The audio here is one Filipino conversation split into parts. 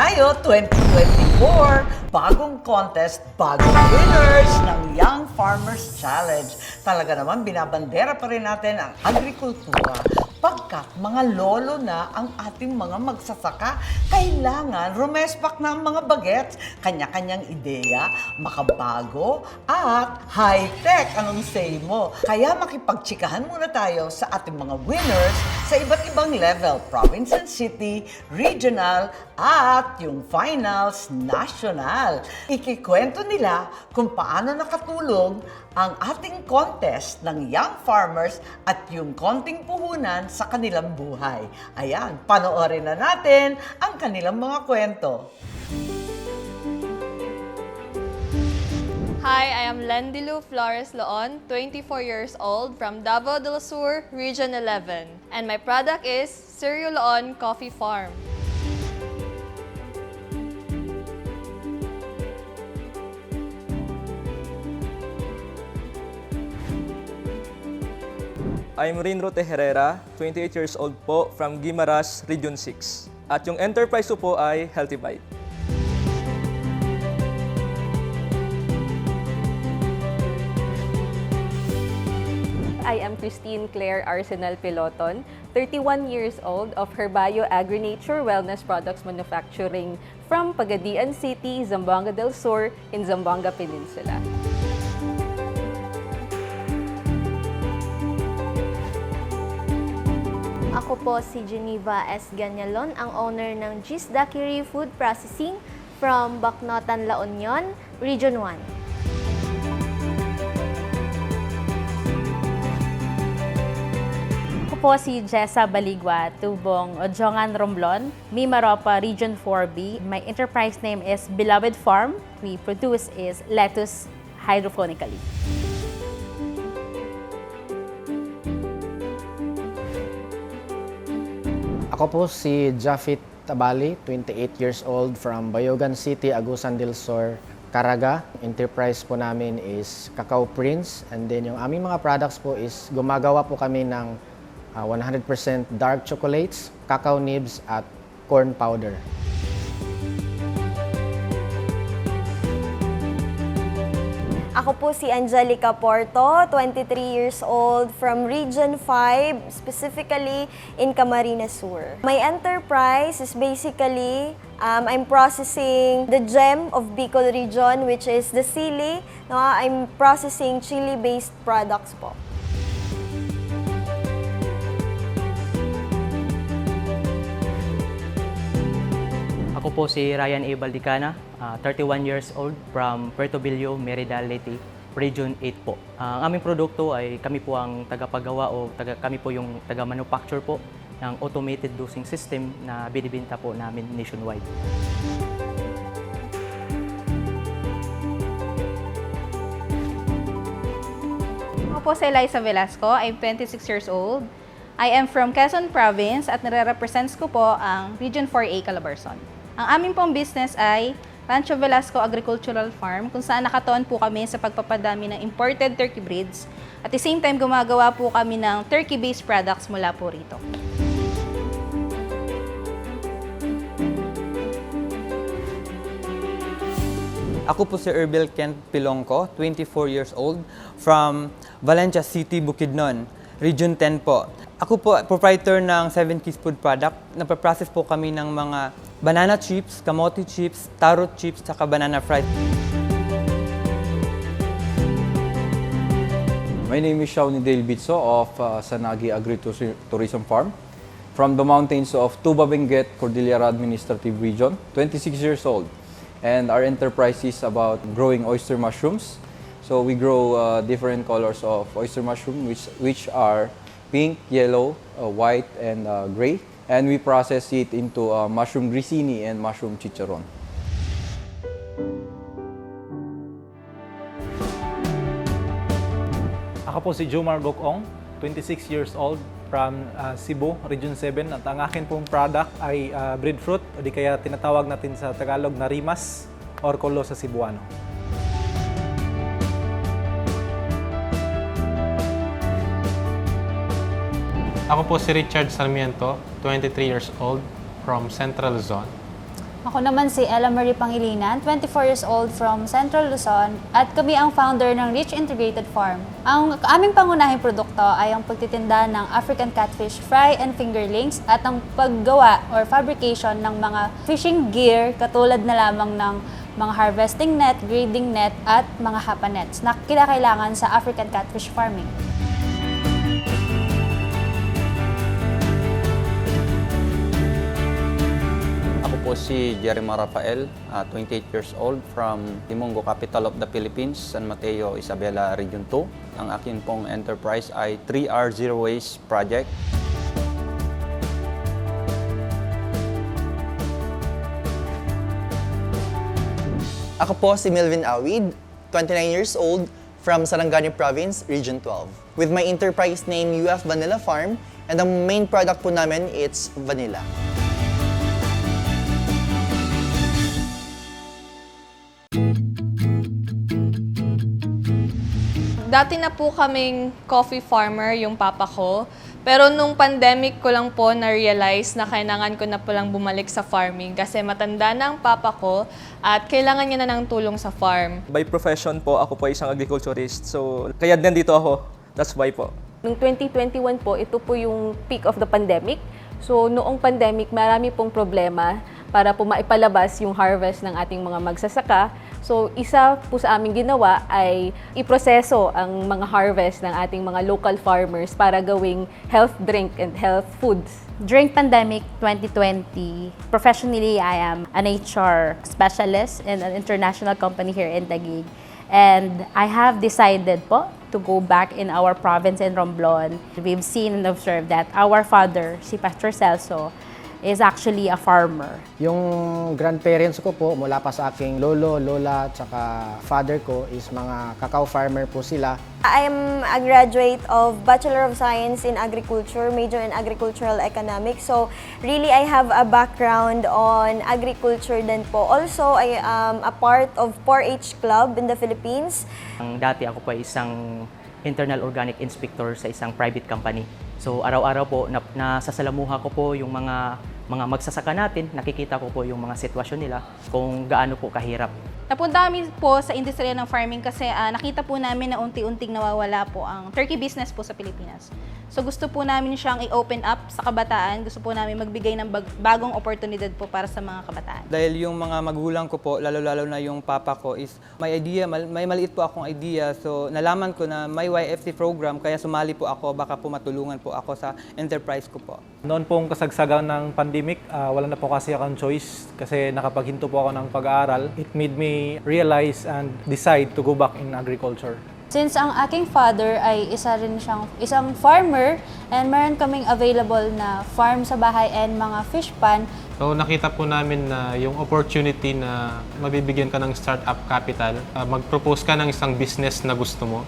tayo, 2024. Bagong contest, bagong winners ng Young Farmers Challenge. Talaga naman, binabandera pa rin natin ang agrikultura. Pagkat mga lolo na ang ating mga magsasaka, kailangan rumespak na ang mga bagets, kanya-kanyang ideya, makabago, at high-tech. Anong say mo? Kaya makipagtsikahan muna tayo sa ating mga winners sa iba't ibang level, province and city, regional, at yung finals, national. Ikikwento nila kung paano nakatulong ang ating contest ng young farmers at yung konting puhunan sa kanilang buhay. Ayan, panoorin na natin ang kanilang mga kwento. Hi, I am Lendilu Flores Loon, 24 years old from Davao del Sur, Region 11. And my product is Cereal Loon Coffee Farm. I'm Rinro Teherera, 28 years old po from Guimaras, Region 6. At yung enterprise ko po ay Healthy Bite. I am Christine Claire Arsenal Piloton, 31 years old of Herbayo Agri-Nature Wellness Products Manufacturing from Pagadian City, Zamboanga del Sur in Zamboanga Peninsula. Ako po si Geneva S. Ganyalon, ang owner ng Gis Dakiri Food Processing from Bacnotan, La Union, Region 1. Ako po si Jessa Baligwa, tubong Ojongan Romblon, Mimaropa, Region 4B. My enterprise name is Beloved Farm. We produce is lettuce hydrophonically. Ako po si Jafit Tabali, 28 years old from Bayogan City, Agusan del Sur, Caraga. Enterprise po namin is Cacao Prince and then yung aming mga products po is gumagawa po kami ng ah, 100% dark chocolates, cacao nibs at corn powder. Ako po si Angelica Porto, 23 years old from Region 5, specifically in Camarines Sur. My enterprise is basically um, I'm processing the gem of Bicol region which is the sili. No, I'm processing chili-based products po. Po si Ryan A. Baldicana, ah, 31 years old from Puerto Billo, Merida, Leyte, Region 8 po. Ah, ang aming produkto ay kami po ang tagapagawa o taga, kami po yung taga-manufacture po ng automated dosing system na binibenta po namin nationwide. Ako po si Eliza Velasco. I'm 26 years old. I am from Quezon Province at nare-represents ko po ang Region 4A Calabarzon. Ang aming pong business ay Rancho Velasco Agricultural Farm kung saan nakatuon po kami sa pagpapadami ng imported turkey breeds. At the same time, gumagawa po kami ng turkey-based products mula po rito. Ako po si Erbel Kent Pilongko, 24 years old, from Valencia City, Bukidnon, Region 10 po. Ako po, proprietor ng 7 Keys Food Product. Napaprocess po kami ng mga banana chips, kamote chips, taro chips, saka banana fried. My name is Shawnee Dale Bitso of uh, Sanagi Agri-Tourism Farm from the mountains of Tuba Benguet, Cordillera Administrative Region, 26 years old. And our enterprise is about growing oyster mushrooms. So we grow uh, different colors of oyster mushroom, which, which are pink, yellow, uh, white, and uh, gray. And we process it into uh, mushroom grissini and mushroom chicharon. Ako po si Jomar Gokong, 26 years old from uh, Cebu, Region 7. At ang akin pong product ay uh, breadfruit, o di kaya tinatawag natin sa Tagalog na rimas or kolo sa Cebuano. Ako po si Richard Sarmiento, 23 years old from Central Zone. Ako naman si Ella Marie Pangilinan, 24 years old from Central Luzon at kami ang founder ng Rich Integrated Farm. Ang aming pangunahing produkto ay ang pagtitinda ng African catfish fry and fingerlings at ang paggawa or fabrication ng mga fishing gear katulad na lamang ng mga harvesting net, grading net at mga hapa nets na kinakailangan sa African catfish farming. Po si Jeremy Rafael, ah, 28 years old from Timongo, capital of the Philippines, San Mateo, Isabela, Region 2. Ang akin pong enterprise ay 3R Zero Waste Project. Ako po si Melvin Awid, 29 years old, from Sarangani Province, Region 12. With my enterprise name UF Vanilla Farm, and ang main product po namin, it's vanilla. Dati na po kaming coffee farmer, yung papa ko. Pero nung pandemic ko lang po na-realize na kailangan ko na po lang bumalik sa farming kasi matanda na ang papa ko at kailangan niya na ng tulong sa farm. By profession po, ako po isang agriculturist. So, kaya nandito ako. That's why po. Noong 2021 po, ito po yung peak of the pandemic. So noong pandemic, marami pong problema para po maipalabas yung harvest ng ating mga magsasaka. So isa po sa aming ginawa ay iproseso ang mga harvest ng ating mga local farmers para gawing health drink and health foods. During pandemic 2020, professionally, I am an HR specialist in an international company here in Taguig. And I have decided po to go back in our province in Romblon. We've seen and observed that our father, si Pastor Celso, is actually a farmer. Yung grandparents ko po, mula pa sa aking lolo, lola, tsaka father ko is mga cacao farmer po sila. I'm a graduate of Bachelor of Science in Agriculture, major in Agricultural Economics. So really, I have a background on agriculture din po. Also, I am a part of 4-H Club in the Philippines. Ang dati ako po isang internal organic inspector sa isang private company. So araw-araw po na, nasasalamuha ko po yung mga mga magsasaka natin, nakikita ko po yung mga sitwasyon nila kung gaano po kahirap. Napunta kami po sa industriya ng farming kasi ah, nakita po namin na unti-unting nawawala po ang turkey business po sa Pilipinas. So gusto po namin siyang i-open up sa kabataan. Gusto po namin magbigay ng bag- bagong oportunidad po para sa mga kabataan. Dahil yung mga magulang ko po, lalo-lalo na yung papa ko is may idea, mal- may maliit po akong idea. So nalaman ko na may YFC program kaya sumali po ako, baka po matulungan po ako sa enterprise ko po. Noon pong kasagsagan ng pandemic, ah, wala na po kasi akong choice kasi nakapaghinto po ako ng pag-aaral. It made me realize and decide to go back in agriculture. Since ang aking father ay isa rin siyang isang farmer and meron kaming available na farm sa bahay and mga fish pan, So nakita po namin na yung opportunity na mabibigyan ka ng startup capital, uh, mag-propose ka ng isang business na gusto mo.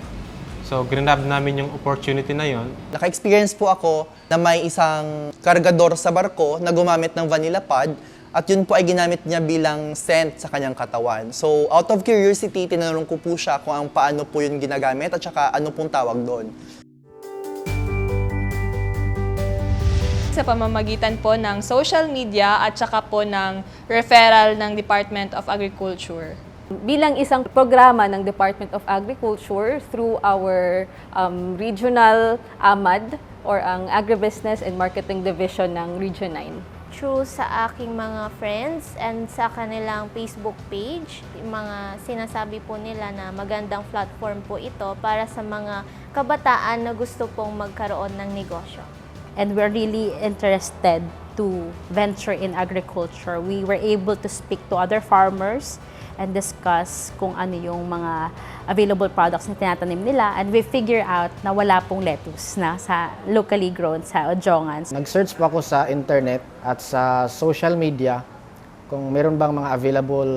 So grinab namin yung opportunity na yon. Naka-experience po ako na may isang kargador sa barko na gumamit ng vanilla pod at yun po ay ginamit niya bilang scent sa kanyang katawan. So out of curiosity, tinanong ko po siya kung ang paano po yun ginagamit at saka ano pong tawag doon. Sa pamamagitan po ng social media at saka po ng referral ng Department of Agriculture. bilang isang programa ng Department of Agriculture through our um, regional AMAD or ang Agribusiness and Marketing Division ng Region 9. Through sa aking mga friends and sa kanilang Facebook page. Mga sinasabi po nila na magandang platform po ito para sa mga kabataan na gusto pong magkaroon ng negosyo. and we're really interested to venture in agriculture. We were able to speak to other farmers and discuss kung ano yung mga available products na tinatanim nila and we figure out na wala pong lettuce na sa locally grown sa Ojongan. Nag-search po ako sa internet at sa social media kung meron bang mga available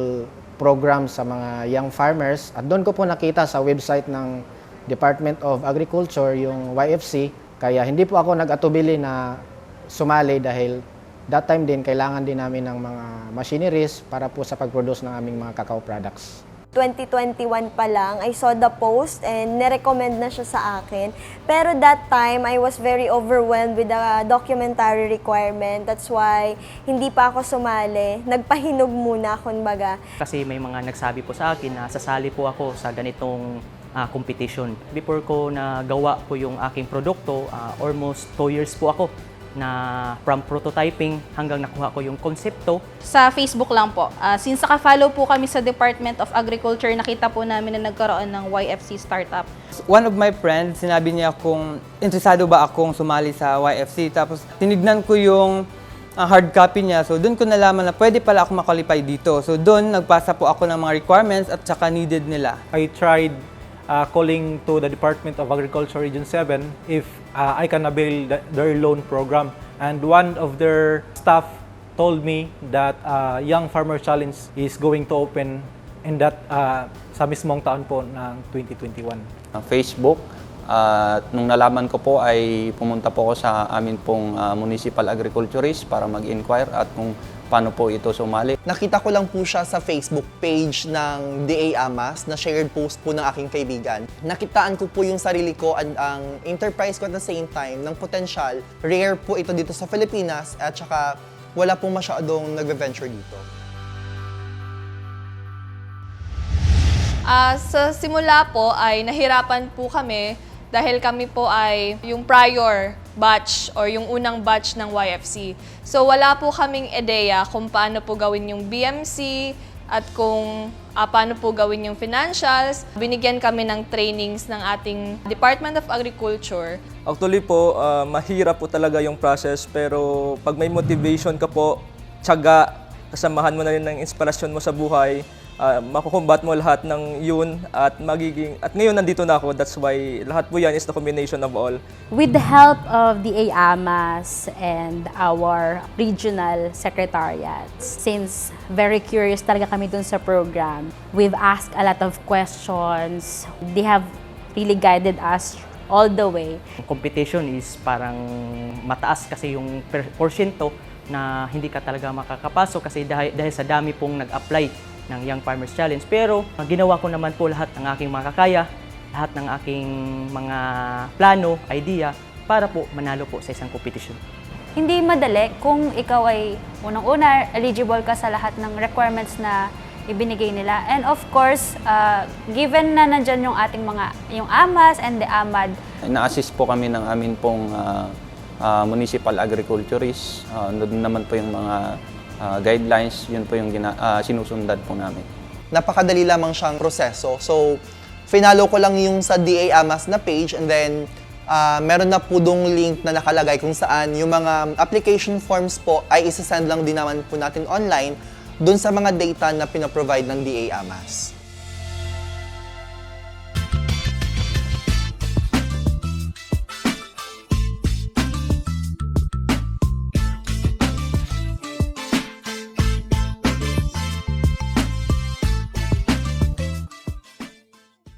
programs sa mga young farmers. At doon ko po nakita sa website ng Department of Agriculture, yung YFC. Kaya hindi po ako nag-atubili na sumali dahil that time din kailangan din namin ng mga machineries para po sa pag-produce ng aming mga cacao products. 2021 pa lang, I saw the post and nirecommend na siya sa akin. Pero that time, I was very overwhelmed with the documentary requirement. That's why hindi pa ako sumali. Nagpahinog muna, kumbaga. Kasi may mga nagsabi po sa akin na sasali po ako sa ganitong ah, competition. Before ko nagawa po yung aking produkto, ah, almost 2 years po ako na from prototyping hanggang nakuha ko yung konsepto. Sa Facebook lang po. Ah, since naka-follow po kami sa Department of Agriculture, nakita po namin na nagkaroon ng YFC startup. One of my friends, sinabi niya kung interesado ba akong sumali sa YFC. Tapos tinignan ko yung ah, hard copy niya. So doon ko nalaman na pwede pala ako makalipay dito. So doon nagpasa po ako ng mga requirements at saka needed nila. I tried uh, calling to the Department of Agriculture Region 7 if uh, I can avail the- their loan program. And one of their staff told me that uh, Young Farmer Challenge is going to open in that uh, sa mismong taon po ng 2021. uh, Facebook. At nung nalaman ko po ay pumunta po ako sa amin pong ah, municipal agriculturist para mag-inquire at kung paano po ito sumali. Nakita ko lang po siya sa Facebook page ng DA Amas na shared post po ng aking kaibigan. Nakitaan ko po yung sarili ko at ang enterprise ko at the same time ng potential. Rare po ito dito sa Pilipinas at saka wala pong masyadong nagve-venture dito. Ah, sa simula po ay nahirapan po kami dahil kami po ay yung prior batch or yung unang batch ng YFC. So wala po kaming ideya kung paano po gawin yung BMC at kung ah, paano po gawin yung financials. Binigyan kami ng trainings ng ating Department of Agriculture Actually po, ah, mahirap po talaga yung process pero pag may motivation ka po, tiyaga, kasamahan mo na rin ng inspirasyon mo sa buhay, uh, makukumbat mo lahat ng yun at magiging at ngayon nandito na ako that's why lahat po yan is the combination of all With the help of the AAMAS and our regional secretariats, since very curious talaga kami dun sa program, we've asked a lot of questions. They have really guided us all the way. Competition is parang mataas kasi yung porsyento na hindi ka talaga makakapasok kasi dahil, dahil sa dami pong nag-apply ng Young Farmers Challenge. Pero uh, ginawa ko naman po lahat ng aking makakaya, lahat ng aking mga plano, idea, para po manalo po sa isang competition. Hindi madali kung ikaw ay unang-una eligible ka sa lahat ng requirements na ibinigay nila. And of course, uh, given na nandyan yung ating mga, yung AMAS and the AMAD, Na-assist po kami ng amin pong ah, ah, municipal agriculturist. Uh, doon naman po yung mga ah, guidelines, yun po yung gina- ah, sinusundan po namin. Napakadali lamang siyang proseso. So, finalo ko lang yung sa DA Amas na page and then ah, meron na po dong link na nakalagay kung saan yung mga application forms po ay isasend lang din naman po natin online dun sa mga data na pinaprovide ng DA Amas.